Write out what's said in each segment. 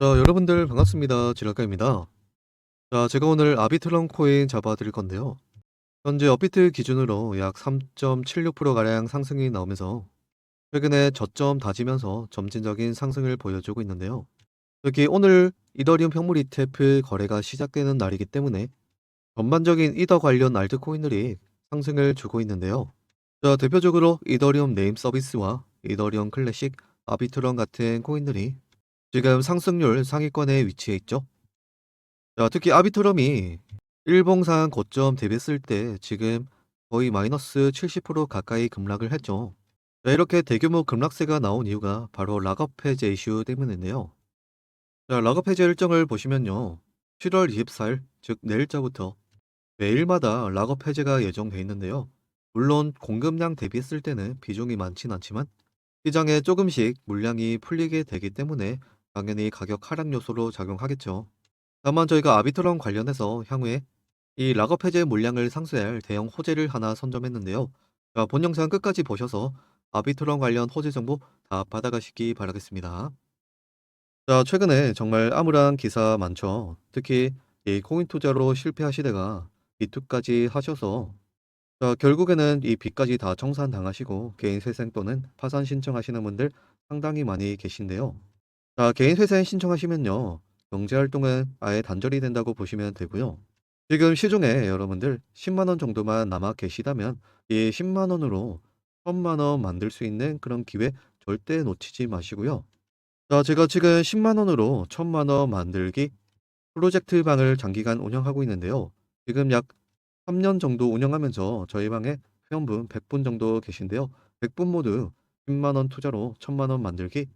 자, 여러분들 반갑습니다. 지랄가입니다. 자, 제가 오늘 아비트럼 코인 잡아드릴 건데요. 현재 업비트 기준으로 약 3.76%가량 상승이 나오면서 최근에 저점 다지면서 점진적인 상승을 보여주고 있는데요. 특히 오늘 이더리움 현물 ETF 거래가 시작되는 날이기 때문에 전반적인 이더 관련 알트코인들이 상승을 주고 있는데요. 자, 대표적으로 이더리움 네임 서비스와 이더리움 클래식, 아비트럼 같은 코인들이 지금 상승률 상위권에 위치해 있죠. 자, 특히 아비트럼이 일봉상 고점 대비했을 때 지금 거의 마이너스 70% 가까이 급락을 했죠. 자, 이렇게 대규모 급락세가 나온 이유가 바로 락업 해제 이슈 때문인데요. 자, 락업 해제 일정을 보시면요. 7월 24일, 즉 내일자부터 매일마다 락업 해제가 예정돼 있는데요. 물론 공급량 대비했을 때는 비중이 많진 않지만 시장에 조금씩 물량이 풀리게 되기 때문에 당연히 가격 하락 요소로 작용하겠죠. 다만 저희가 아비트럼 관련해서 향후에 이 락업 해제 물량을 상쇄할 대형 호재를 하나 선점했는데요. 자, 본 영상 끝까지 보셔서 아비트럼 관련 호재 정보 다 받아가시기 바라겠습니다. 자, 최근에 정말 암울한 기사 많죠. 특히 이 코인 투자로 실패하시다가 비투까지 하셔서 자, 결국에는 이 빚까지 다 청산당하시고 개인 회생 또는 파산 신청하시는 분들 상당히 많이 계신데요. 자, 개인 회생 신청하시면요. 경제 활동은 아예 단절이 된다고 보시면 되고요. 지금 시중에 여러분들 10만 원 정도만 남아 계시다면 이 10만 원으로 1000만 원 만들 수 있는 그런 기회 절대 놓치지 마시고요. 자, 제가 지금 10만 원으로 1000만 원 만들기 프로젝트 방을 장기간 운영하고 있는데요. 지금 약 3년 정도 운영하면서 저희 방에 회원분 100분 정도 계신데요. 100분 모두 10만 원 투자로 1000만 원 만들기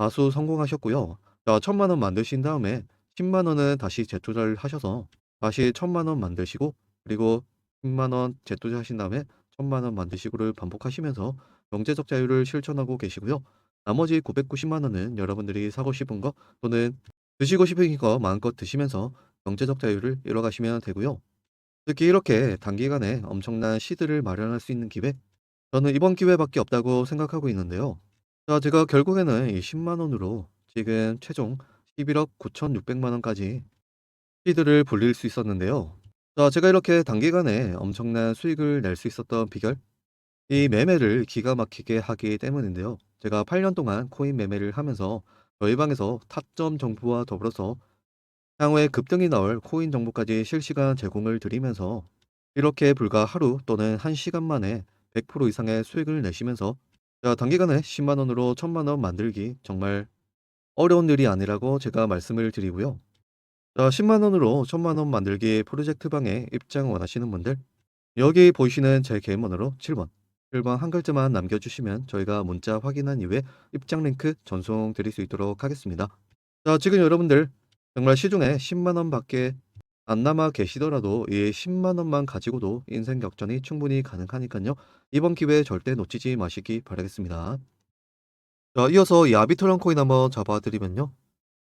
다수 성공하셨고요. 자, 1000만 원 만드신 다음에 10만 원은 다시 재투자를 하셔서 다시 1000만 원 만드시고 그리고 10만 원 재투자하신 다음에 1000만 원 만드시고를 반복하시면서 경제적 자유를 실천하고 계시고요. 나머지 990만 원은 여러분들이 사고 싶은 거 또는 드시고 싶은 거 마음껏 드시면서 경제적 자유를 이뤄가시면 되고요. 특히 이렇게 단기간에 엄청난 시드를 마련할 수 있는 기회, 저는 이번 기회밖에 없다고 생각하고 있는데요. 자, 제가 결국에는 이 10만 원으로 지금 최종 11억 9,600만 원까지 시드를 불릴 수 있었는데요. 자, 제가 이렇게 단기간에 엄청난 수익을 낼 수 있었던 비결, 이 매매를 기가 막히게 하기 때문인데요. 제가 8년 동안 코인 매매를 하면서 저희 방에서 타점 정보와 더불어서 향후에 급등이 나올 코인 정보까지 실시간 제공을 드리면서 이렇게 불과 하루 또는 1시간 만에 100% 이상의 수익을 내시면서 자, 단기간에 10만 원으로 1000만 원 만들기 정말 어려운 일이 아니라고 제가 말씀을 드리고요. 자, 10만 원으로 1000만 원 만들기 프로젝트 방에 입장 원하시는 분들 여기 보이시는 제 개인번호로 7번 1번 한 글자만 남겨주시면 저희가 문자 확인한 이후에 입장 링크 전송 드릴 수 있도록 하겠습니다. 자, 지금 여러분들 정말 시중에 10만 원 밖에 안 남아 계시더라도 이 10만 원만 가지고도 인생 역전이 충분히 가능하니까요. 이번 기회 절대 놓치지 마시기 바라겠습니다. 자, 이어서 이 아비트럼 코인 한번 잡아드리면요.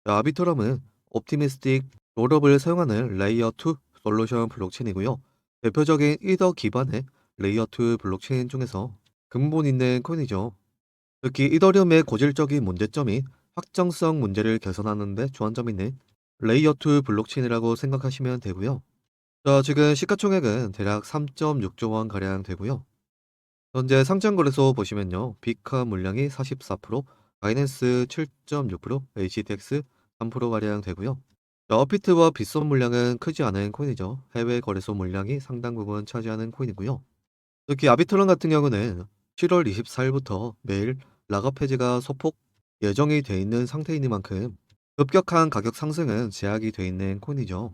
자, 아비트럼은 옵티미스틱 롤업을 사용하는 레이어 2 솔루션 블록체인이고요. 대표적인 이더 기반의 레이어 2 블록체인 중에서 근본 있는 코인이죠. 특히 이더리움의 고질적인 문제점인 확정성 문제를 개선하는 데 주안점 있는 레이어 2 블록체인이라고 생각하시면 되고요. 자, 지금 시가총액은 대략 3.6조 원 가량 되고요. 현재 상장 거래소 보시면요. 비카 물량이 44%, 바이낸스 7.6%, HTX 3% 가량 되고요. 자, 어피트와 빗손 물량은 크지 않은 코인이죠. 해외 거래소 물량이 상당 부분 차지하는 코인이고요. 특히 아비트론 같은 경우는 7월 24일부터 매일 락업 해제가 소폭 예정이 돼 있는 상태이니 만큼 급격한 가격 상승은 제약이 돼 있는 코인이죠.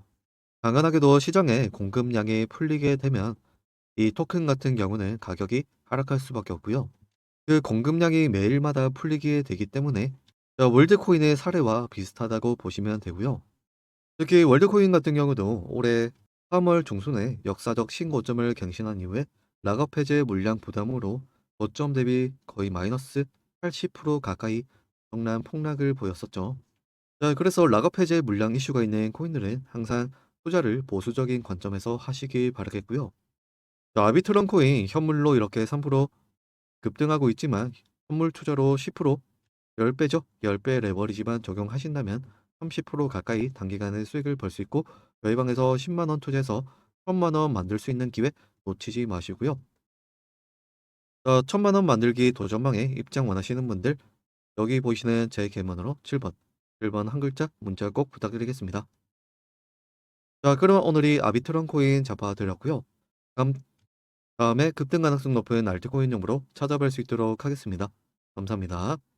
당연하게도 시장에 공급량이 풀리게 되면 이 토큰 같은 경우는 가격이 하락할 수밖에 없고요. 그 공급량이 매일마다 풀리게 되기 때문에 자, 월드코인의 사례와 비슷하다고 보시면 되고요. 특히 월드코인 같은 경우도 올해 3월 중순에 역사적 신고점을 갱신한 이후에 락업 해제 물량 부담으로 고점 대비 거의 마이너스 80% 가까이 엄청난 폭락을 보였었죠. 자, 그래서 락업 해제 물량 이슈가 있는 코인들은 항상 투자를 보수적인 관점에서 하시길 바라겠고요. 자, 아비트럼 코인 현물로 이렇게 3% 급등하고 있지만 현물 투자로 10% 10배죠. 10배 레버리지만 적용하신다면 30% 가까이 단기간에 수익을 벌 수 있고 저희 방에서 10만 원 투자해서 1000만 원 만들 수 있는 기회 놓치지 마시고요. 자, 1000만 원 만들기 도전방에 입장 원하시는 분들 여기 보이시는 제 개만으로 7번, 7번 한 글자 문자 꼭 부탁드리겠습니다. 자, 그러면 오늘이 아비트론 코인 잡아드렸고요. 다음, 다음에 급등 가능성 높은 알트코인 정보로 찾아뵐 수 있도록 하겠습니다. 감사합니다.